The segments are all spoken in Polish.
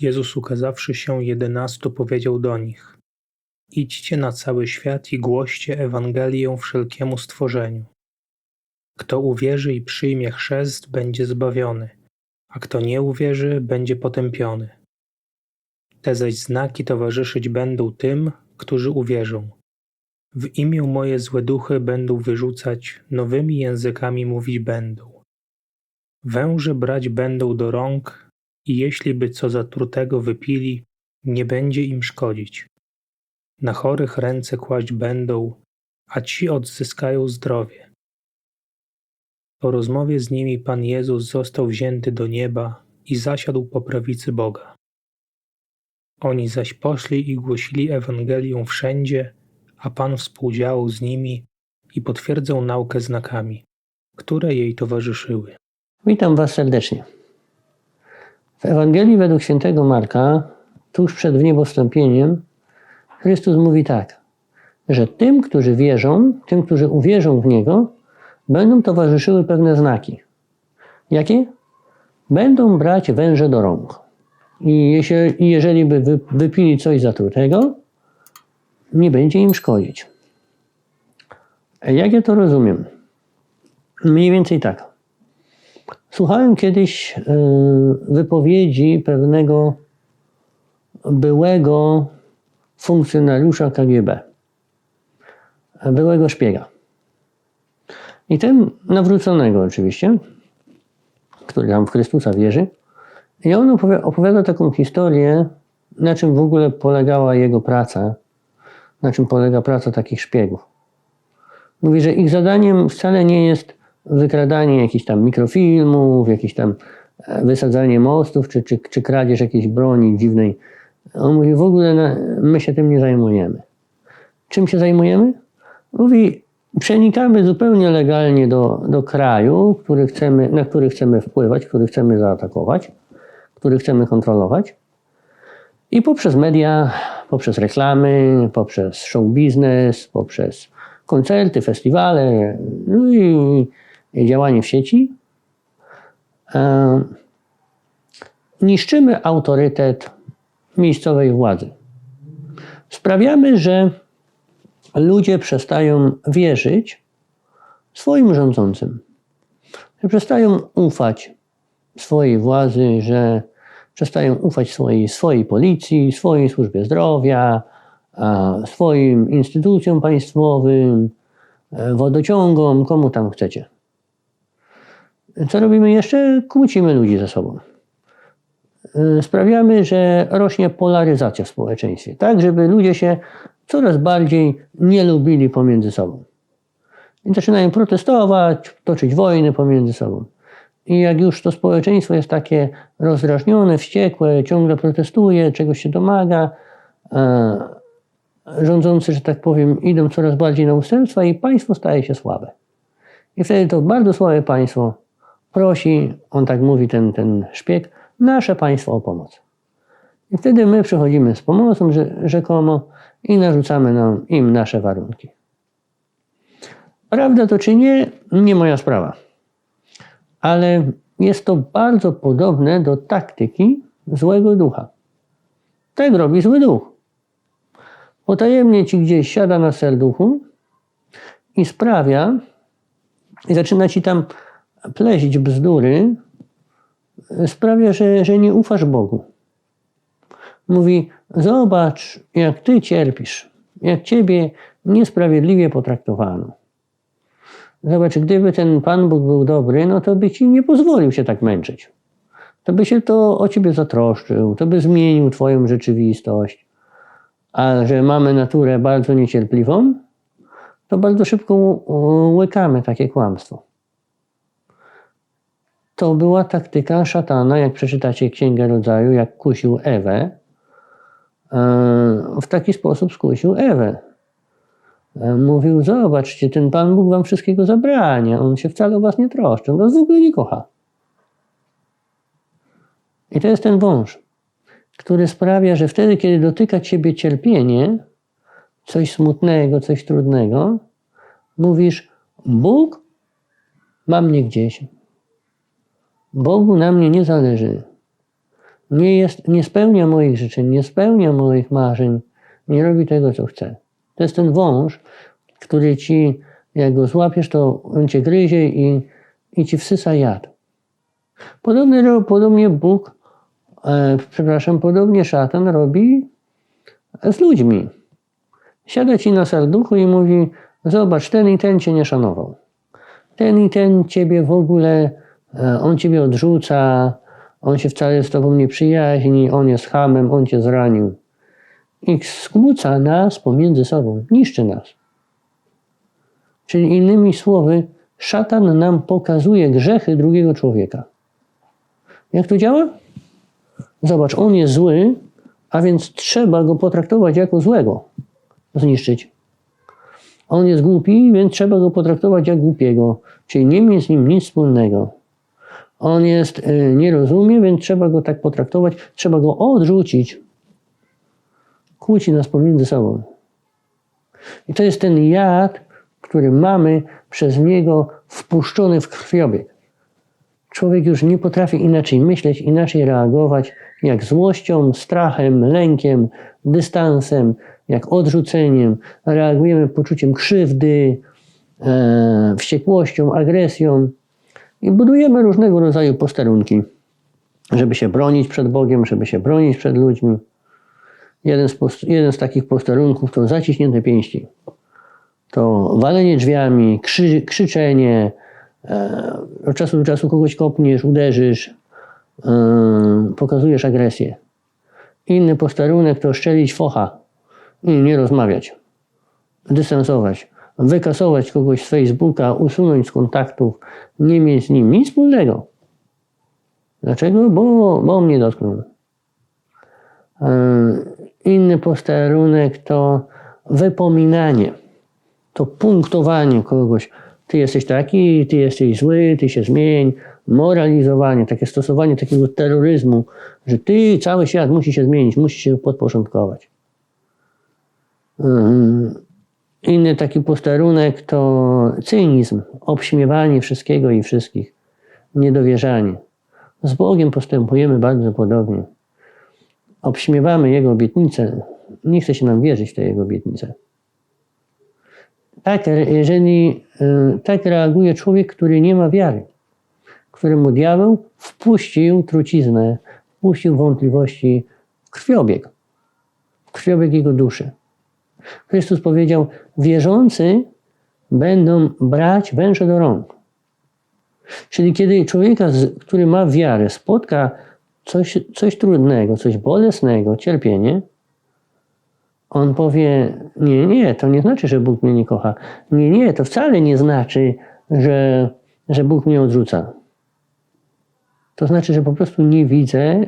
Jezus ukazawszy się jedenastu powiedział do nich Idźcie na cały świat i głoście Ewangelię wszelkiemu stworzeniu. Kto uwierzy i przyjmie chrzest, będzie zbawiony, a kto nie uwierzy, będzie potępiony. Te zaś znaki towarzyszyć będą tym, którzy uwierzą. W imię moje złe duchy będą wyrzucać, nowymi językami mówić będą. Węże brać będą do rąk i jeśli by co zatrutego wypili, nie będzie im szkodzić. Na chorych ręce kłaść będą, a ci odzyskają zdrowie. Po rozmowie z nimi Pan Jezus został wzięty do nieba i zasiadł po prawicy Boga. Oni zaś poszli i głosili Ewangelię wszędzie, a Pan współdziałał z nimi i potwierdzał naukę znakami, które jej towarzyszyły. Witam Was serdecznie. W Ewangelii według świętego Marka, tuż przed wniebowstąpieniem, Chrystus mówi tak, że tym, którzy wierzą, tym, którzy uwierzą w Niego, będą towarzyszyły pewne znaki. Jakie? Będą brać węże do rąk. I jeżeli, by wy- wypili coś zatrutego, nie będzie im szkodzić. Jak ja to rozumiem? Mniej więcej tak. Słuchałem kiedyś y, wypowiedzi pewnego byłego funkcjonariusza KGB, byłego szpiega. I ten nawróconego oczywiście, który tam w Chrystusa wierzy, i on opowi- opowiada taką historię, na czym w ogóle polegała jego praca, na czym polega praca takich szpiegów. Mówi, że ich zadaniem wcale nie jest wykradanie jakichś tam mikrofilmów, jakieś tam e, wysadzanie mostów, czy, czy, czy kradzież jakiejś broni dziwnej. On mówi, w ogóle na, my się tym nie zajmujemy. Czym się zajmujemy? Mówi, przenikamy zupełnie legalnie do, do kraju, który chcemy, na który chcemy wpływać, który chcemy zaatakować, który chcemy kontrolować. I poprzez media, poprzez reklamy, poprzez show biznes, poprzez koncerty, festiwale, no i, i działanie w sieci, e, niszczymy autorytet miejscowej władzy. Sprawiamy, że ludzie przestają wierzyć swoim rządzącym. Przestają ufać swojej władzy, że przestają ufać swojej, swojej policji, swojej służbie zdrowia, swoim instytucjom państwowym, e, wodociągom, komu tam chcecie. Co robimy jeszcze? Kłócimy ludzi ze sobą. E, Sprawiamy, że rośnie polaryzacja w społeczeństwie, tak żeby ludzie się coraz bardziej nie lubili pomiędzy sobą. I zaczynają protestować, toczyć wojny pomiędzy sobą. I jak już to społeczeństwo jest takie rozdrażnione, wściekłe, ciągle protestuje, czegoś się domaga, rządzący, że tak powiem, idą coraz bardziej na ustępstwa i państwo staje się słabe. I wtedy to bardzo słabe państwo prosi, on tak mówi, ten, ten szpieg, nasze państwo o pomoc. I wtedy my przychodzimy z pomocą rzekomo i narzucamy nam, im nasze warunki. Prawda to czy nie, nie moja sprawa. Ale jest to bardzo podobne do taktyki złego ducha. Tak robi zły duch. Potajemnie ci gdzieś siada na serduchu i sprawia, i zaczyna ci tam pleść bzdury, sprawia, że, że nie ufasz Bogu. Mówi, zobacz, jak ty cierpisz, jak ciebie niesprawiedliwie potraktowano. Zobacz, gdyby ten Pan Bóg był dobry, no to by ci nie pozwolił się tak męczyć. To by się to o ciebie zatroszczył, to by zmienił twoją rzeczywistość. A że mamy naturę bardzo niecierpliwą, to bardzo szybko łykamy takie kłamstwo. To była taktyka szatana, jak przeczytacie Księgę Rodzaju, jak kusił Ewę. e, W taki sposób skusił Ewę. E, Mówił, zobaczcie, ten Pan Bóg wam wszystkiego zabrania. On się wcale o was nie troszczy. On was w ogóle nie kocha. I to jest ten wąż, który sprawia, że wtedy, kiedy dotyka ciebie cierpienie, coś smutnego, coś trudnego, mówisz, Bóg ma mnie gdzieś. Bogu na mnie nie zależy. nie, jest, nie spełnia moich życzeń, nie spełnia moich marzeń, nie robi tego, co chce. To jest ten wąż, który ci, jak go złapiesz, to on cię gryzie i, i ci wsysa jad. Podobnie, podobnie Bóg, e, przepraszam, podobnie szatan robi z ludźmi. Siada ci na serduchu i mówi: Zobacz, ten i ten cię nie szanował. Ten i ten ciebie w ogóle, on ciebie odrzuca, on się wcale z tobą nie przyjaźni, on jest hamem, on cię zranił. I skłóca nas pomiędzy sobą, niszczy nas. Czyli innymi słowy, szatan nam pokazuje grzechy drugiego człowieka. Jak to działa? Zobacz, on jest zły, a więc trzeba go potraktować jako złego, zniszczyć. On jest głupi, więc trzeba go potraktować jak głupiego, czyli nie mieć z nim nic wspólnego. On jest, y, nie rozumie, więc trzeba go tak potraktować, trzeba go odrzucić. Kłóci nas pomiędzy sobą. I to jest ten jad, który mamy przez niego wpuszczony w krwiobieg. Człowiek już nie potrafi inaczej myśleć, inaczej reagować, jak złością, strachem, lękiem, dystansem, jak odrzuceniem. Reagujemy poczuciem krzywdy, e, wściekłością, agresją i budujemy różnego rodzaju posterunki, żeby się bronić przed Bogiem, żeby się bronić przed ludźmi. Jeden z, jeden z takich posterunków to zaciśnięte pięści. To walenie drzwiami, krzy- krzyczenie, e, od czasu do czasu kogoś kopniesz, uderzysz, e, pokazujesz agresję. Inny posterunek to szczelić focha i nie rozmawiać, dystansować, wykasować kogoś z Facebooka, usunąć z kontaktów, nie mieć z nim nic wspólnego. Dlaczego? Bo, bo mnie dotknął. E, Inny posterunek to wypominanie, to punktowanie kogoś. Ty jesteś taki, ty jesteś zły, ty się zmień. Moralizowanie, takie stosowanie takiego terroryzmu, że ty, cały świat musi się zmienić, musi się podporządkować. Inny taki posterunek to cynizm, obśmiewanie wszystkiego i wszystkich, niedowierzanie. Z Bogiem postępujemy bardzo podobnie. Obśmiewamy Jego obietnice, nie chce się nam wierzyć w te Jego obietnice. Tak, jeżeli y, tak reaguje człowiek, który nie ma wiary, któremu diabeł wpuścił truciznę, wpuścił wątpliwości krwiobieg, krwiobieg jego duszy. Chrystus powiedział: Wierzący będą brać węże do rąk. Czyli kiedy człowieka, który ma wiarę, spotka coś, coś trudnego, coś bolesnego, cierpienie, on powie: Nie, nie, to nie znaczy, że Bóg mnie nie kocha. Nie, nie, to wcale nie znaczy, że, że Bóg mnie odrzuca. To znaczy, że po prostu nie widzę,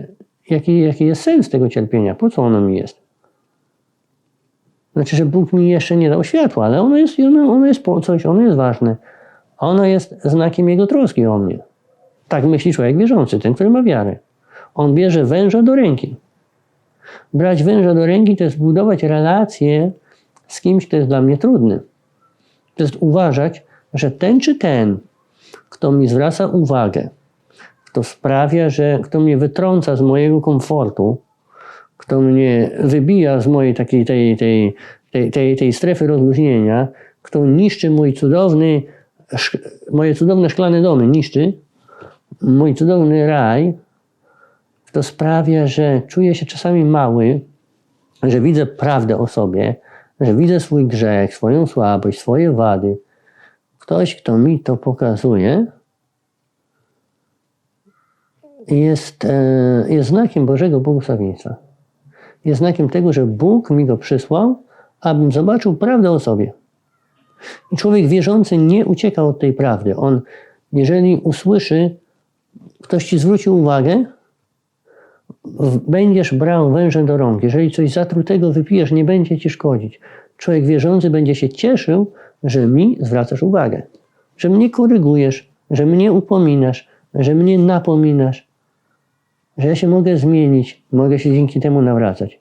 jaki, jaki jest sens tego cierpienia, po co ono mi jest. Znaczy, że Bóg mi jeszcze nie dał światła, ale ono jest, ono, ono jest po coś, ono jest ważne. Ono jest znakiem Jego troski o mnie. Tak myśli człowiek wierzący, ten, który ma wiarę. On bierze węża do ręki. Brać węża do ręki to jest budować relację z kimś, kto jest dla mnie trudny. To jest uważać, że ten czy ten, kto mi zwraca uwagę, kto sprawia, że kto mnie wytrąca z mojego komfortu, kto mnie wybija z mojej takiej tej, tej, tej, tej, tej strefy rozluźnienia, kto niszczy mój cudowny, moje cudowne szklane domy, niszczy mój cudowny raj, to sprawia, że czuję się czasami mały, że widzę prawdę o sobie, że widzę swój grzech, swoją słabość, swoje wady. Ktoś, kto mi to pokazuje, jest, e, jest znakiem Bożego błogosławieństwa. Jest znakiem tego, że Bóg mi go przysłał, abym zobaczył prawdę o sobie. I człowiek wierzący nie ucieka od tej prawdy. On, jeżeli usłyszy, ktoś ci zwróci uwagę, będziesz brał węże do rąk. Jeżeli coś zatrutego wypijesz, nie będzie ci szkodzić. Człowiek wierzący będzie się cieszył, że mi zwracasz uwagę, że mnie korygujesz, że mnie upominasz, że mnie napominasz, że ja się mogę zmienić, mogę się dzięki temu nawracać.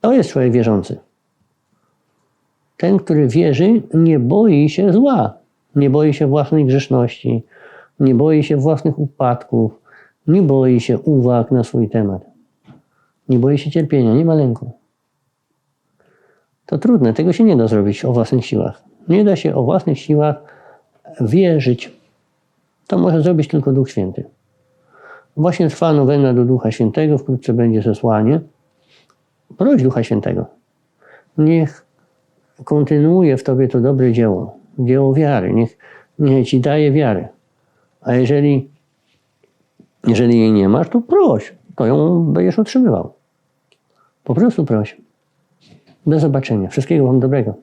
To jest człowiek wierzący. Ten, który wierzy, nie boi się zła, nie boi się własnej grzeszności, nie boi się własnych upadków, Nie boi się uwag na swój temat. Nie boi się cierpienia, nie ma lęku. To trudne, tego się nie da zrobić o własnych siłach. Nie da się o własnych siłach wierzyć. To może zrobić tylko Duch Święty. Właśnie trwa nowena do Ducha Świętego, wkrótce będzie zesłanie. Proś Ducha Świętego. Niech kontynuuje w tobie to dobre dzieło, dzieło wiary. Niech, niech ci daje wiarę. A jeżeli, jeżeli jej nie masz, to proś, to ją będziesz otrzymywał. Po prostu proś. Do zobaczenia. Wszystkiego Wam dobrego.